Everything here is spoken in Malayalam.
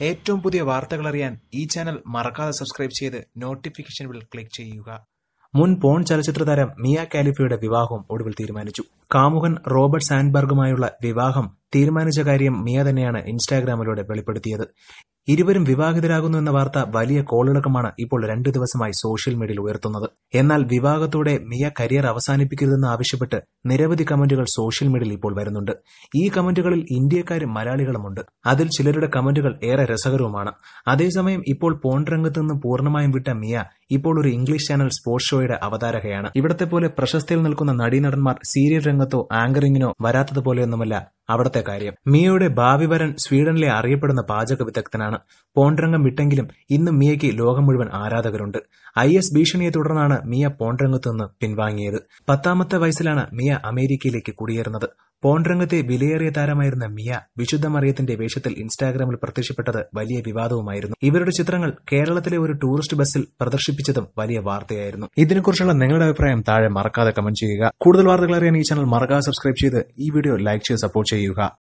ഏറ്റവും പുതിയ വാർത്തകൾ അറിയാൻ ഈ ചാനൽ മറക്കാതെ സബ്സ്ക്രൈബ് ചെയ്ത് നോട്ടിഫിക്കേഷൻ ബിൽ ക്ലിക്ക് ചെയ്യുക. മുൻ പോൺ ചലച്ചിത്ര താരം മിയ കാലിഫയുടെ വിവാഹവും ഒടുവിൽ തീരുമാനിച്ചു. കാമുകൻ റോബർട്ട് സാൻബർഗുമായുള്ള വിവാഹം തീരുമാനിച്ച കാര്യം മിയ തന്നെയാണ് ഇൻസ്റ്റാഗ്രാമിലൂടെ വെളിപ്പെടുത്തിയത്. ഇരുവരും വിവാഹിതരാകുന്നു എന്ന വാർത്ത വലിയ കോളിളക്കമാണ് ഇപ്പോൾ രണ്ടു ദിവസമായി സോഷ്യൽ മീഡിയയിൽ ഉയർത്തുന്നത്. എന്നാൽ വിവാഹത്തോടെ മിയ കരിയർ അവസാനിപ്പിക്കരുതെന്ന് ആവശ്യപ്പെട്ട് നിരവധി കമന്റുകൾ സോഷ്യൽ മീഡിയയിൽ ഇപ്പോൾ വരുന്നുണ്ട്. ഈ കമന്റുകളിൽ ഇന്ത്യക്കാരും മലയാളികളുമുണ്ട്. അതിൽ ചിലരുടെ കമന്റുകൾ ഏറെ രസകരവുമാണ്. അതേസമയം ഇപ്പോൾ പോൺ രംഗത്ത് നിന്ന് പൂർണമായും വിട്ട മിയ ഇപ്പോൾ ഒരു ഇംഗ്ലീഷ് ചാനൽ സ്പോർട്സ് ഷോയുടെ അവതാരകയാണ്. ഇവിടത്തെ പോലെ പ്രശസ്തിയിൽ നിൽക്കുന്ന നടീനടന്മാർ സീരിയൽ രംഗത്തോ ആങ്കറിങ്ങിനോ വരാത്തതുപോലെയൊന്നുമല്ല അവിടത്തെ കാര്യം. മിയയുടെ ഭാവി വരൻ സ്വീഡനിലെ അറിയപ്പെടുന്ന പാചക വിദഗ്ധനാണ്. പോണ്ടരംഗം വിട്ടെങ്കിലും ഇന്ന് മിയയ്ക്ക് ലോകം മുഴുവൻ ആരാധകരുണ്ട്. ഐ എസ് ഭീഷണിയെ തുടർന്നാണ് മിയ പോണ്ടരംഗത്ത് നിന്ന് പിൻവാങ്ങിയത്. പത്താമത്തെ വയസ്സിലാണ് മിയ അമേരിക്കയിലേക്ക് കുടിയേറുന്നത്. പോൺരംഗത്തെ വിലയേറിയ താരമായിരുന്ന മിയ വിശുദ്ധ മറിയത്തിന്റെ വേഷത്തിൽ ഇൻസ്റ്റാഗ്രാമിൽ പ്രത്യക്ഷപ്പെട്ടത് വലിയ വിവാദവുമായിരുന്നു. ഇവരുടെ ചിത്രങ്ങൾ കേരളത്തിലെ ഒരു ടൂറിസ്റ്റ് ബസ്സിൽ പ്രദർശിപ്പിച്ചതും വലിയ വാർത്തയായിരുന്നു. ഇതിനെക്കുറിച്ചുള്ള നിങ്ങളുടെ അഭിപ്രായം താഴെ മറക്കാതെ കമന്റ് ചെയ്യുക. കൂടുതൽ വാർത്തകൾ അറിയാൻ ഈ ചാനൽ മറക്കാതെ സബ്സ്ക്രൈബ് ചെയ്ത് ഈ വീഡിയോ ലൈക്ക് ചെയ്ത് സപ്പോർട്ട് ചെയ്യുക.